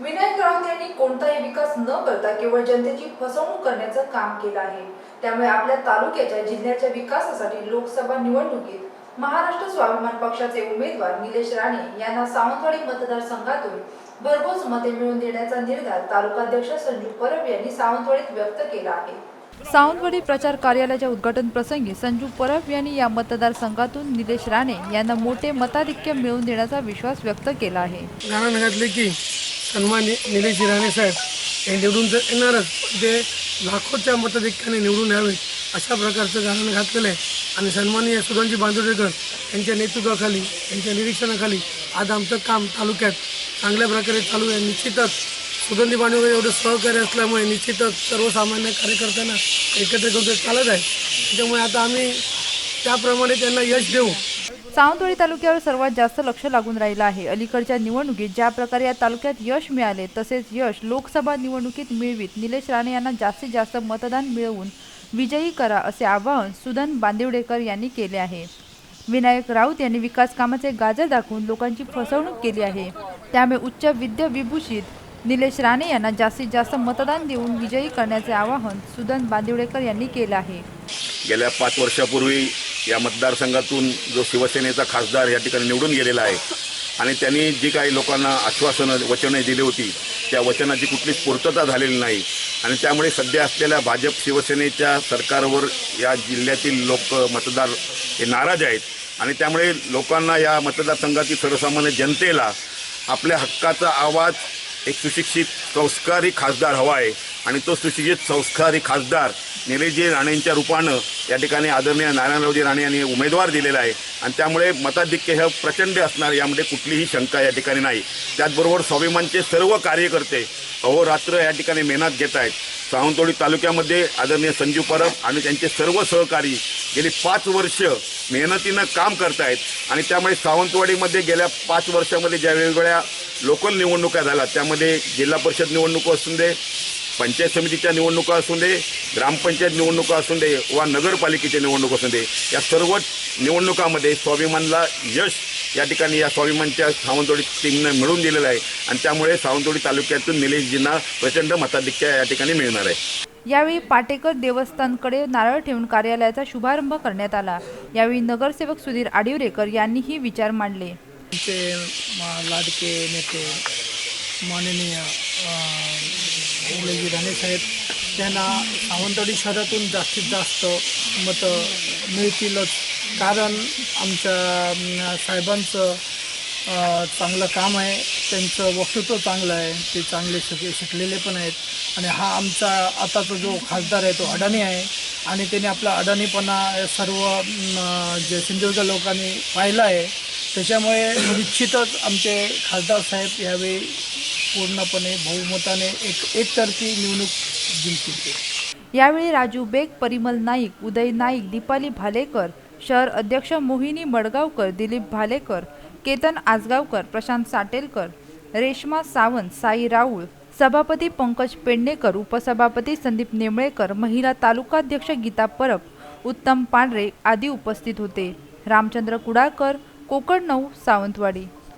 विनायक राऊत यांनी कोणताही विकास न करता केवळ जनतेची फसवणूक करण्याचं काम केलं आहे. त्यामुळे आपल्या तालुक्याच्या जिल्ह्याच्या विकासासाठी लोकसभा निवडणुकीत महाराष्ट्र स्वाभिमान पक्षाचे उमेदवार निलेश राणे यांना सावंतवाडी मतदारसंघातून भरघोस मते मिळवून देण्याचा निर्धार तालुकाध्यक्ष संजू परब यांनी सावंतवाडीत व्यक्त केला आहे. सावंतवाडी प्रचार कार्यालयाच्या उद्घाटन प्रसंगी संजू परब यांनी या मतदारसंघातून निलेश राणे यांना मोठे मताधिक्य मिळवून देण्याचा विश्वास व्यक्त केला आहे. की सन्मान्य निलेश राणे साहेब हे निवडून तर येणारच पण ते लाखोच्या मताधिक्याने निवडून यावे अशा प्रकारचं गाणं घातलेलं आहे. आणि सन्माननीय सुधांजी बांदोडेकर यांच्या नेतृत्वाखाली यांच्या निरीक्षणाखाली आज आमचं काम तालुक्यात चांगल्या प्रकारे चालू आहे. निश्चितच सुगंधी बांधवकर एवढं सहकार्य असल्यामुळे निश्चितच सर्वसामान्य कार्यकर्त्यांना एकत्र करून चालत आहे. त्याच्यामुळे आता आम्ही त्याप्रमाणे त्यांना यश देऊ. सावंतवाडी तालुक्यावर सर्वात जास्त लक्ष लागून राहिलं आहे. अलीकडच्या निवडणुकीत ज्या प्रकारे या तालुक्यात यश मिळाले तसेच यश लोकसभा निवडणुकीत मिळवीत निलेश राणे यांना जास्तीत जास्त मतदान मिळवून विजयी करा असे आवाहन सुदन बांदिवडेकर यांनी केले आहे. विनायक राऊत यांनी विकास कामाचे गाजर दाखवून लोकांची फसवणूक केली आहे. त्यामुळे उच्च विद्या विभूषित निलेश राणे यांना जास्तीत जास्त मतदान देऊन विजयी करण्याचे आवाहन सुदन बांदिवडेकर यांनी केले आहे. गेल्या पाच वर्षापूर्वी या मतदारसंघातून जो शिवसेनेचा खासदार या ठिकाणी निवडून गेलेला आहे आणि त्यांनी जी काही लोकांना आश्वासनं वचने दिली होती त्या वचनाची कुठलीच पूर्तता झालेली नाही. आणि त्यामुळे सध्या असलेल्या भाजप शिवसेनेच्या सरकारवर या जिल्ह्यातील लोक मतदार हे नाराज आहेत. आणि त्यामुळे लोकांना या मतदारसंघातील सर्वसामान्य जनतेला आपल्या हक्काचा आवाज एक सुशिक्षित संस्कारी खासदार हवा आहे. आणि तो सुशिक्षित संस्कारी खासदार निलेशजी राणेंच्या रूपानं या ठिकाणी आदरणीय नारायणरावजी राणे यांनी उमेदवार दिलेला आहे. आणि त्यामुळे मताधिक्य हे प्रचंड असणार यामध्ये कुठलीही शंका या ठिकाणी नाही. त्याचबरोबर स्वाभिमानचे सर्व कार्यकर्ते अहोरात्र या ठिकाणी मेहनत घेत आहेत. सावंतवाडी तालुक्यामध्ये आदरणीय संजीव परब आणि त्यांचे सर्व सहकारी गेली पाच वर्ष मेहनतीनं काम करतायत आणि त्यामुळे सावंतवाडीमध्ये गेल्या पाच वर्षामध्ये ज्या वेगवेगळ्या लोकल निवडणुका झाल्या त्यामध्ये जिल्हा परिषद निवडणूक असून दे पंचायत समितीच्या निवडणुका असून दे ग्रामपंचायत निवडणुका असून दे वा नगरपालिकेच्या निवडणुका असून दे या सर्व निवडणुकामध्ये स्वाभिमानला यश या ठिकाणी या स्वाभिमानच्या सावंतवाडी टीमनं मिळवून दिलेलं आहे. आणि त्यामुळे सावंतवाडी तालुक्यातून निलेशजींना प्रचंड मताधिक्य या ठिकाणी मिळणार आहे. यावेळी पाटेकर देवस्थानकडे नारळ ठेवून कार्यालयाचा शुभारंभ करण्यात आला. यावेळी नगरसेवक सुधीर आडिवरेकर यांनीही विचार मांडले. आमचे लाडके नेते माननीय निलेजी राणे साहेब त्यांना सावंतवाडी शहरातून जास्तीत जास्त मतं मिळतीलच. कारण आमच्या साहेबांचं चांगलं काम आहे. त्यांचं वक्तृत्व चांगलं आहे. ते चांगले शिक शिकलेले पण आहेत. आणि हा आमचा आताचा जो खासदार आहे तो अडाणी आहे. आणि त्याने आपला अडाणीपणा सर्व जे सिंधुदुर्ग लोकांनी पाहिला आहे. त्याच्यामुळे निश्चितच आमचे खासदार साहेब यावेळी पूर्णपणे बहुमताने एक एकतर्फी निवडणूक जिंकतील यावेळी राजू बेग परिमल नाईक उदय नाईक दीपाली भालेकर शहर अध्यक्ष मोहिनी मडगावकर दिलीप भालेकर केतन आजगावकर प्रशांत साटेलकर रेश्मा सावंत साई राऊळ सभापती पंकज पेडणेकर उपसभापती संदीप नेमळेकर महिला तालुकाध्यक्ष गीता परब उत्तम पांढरे आदी उपस्थित होते. रामचंद्र कुडाळकर कोकण नऊ सावंतवाडी.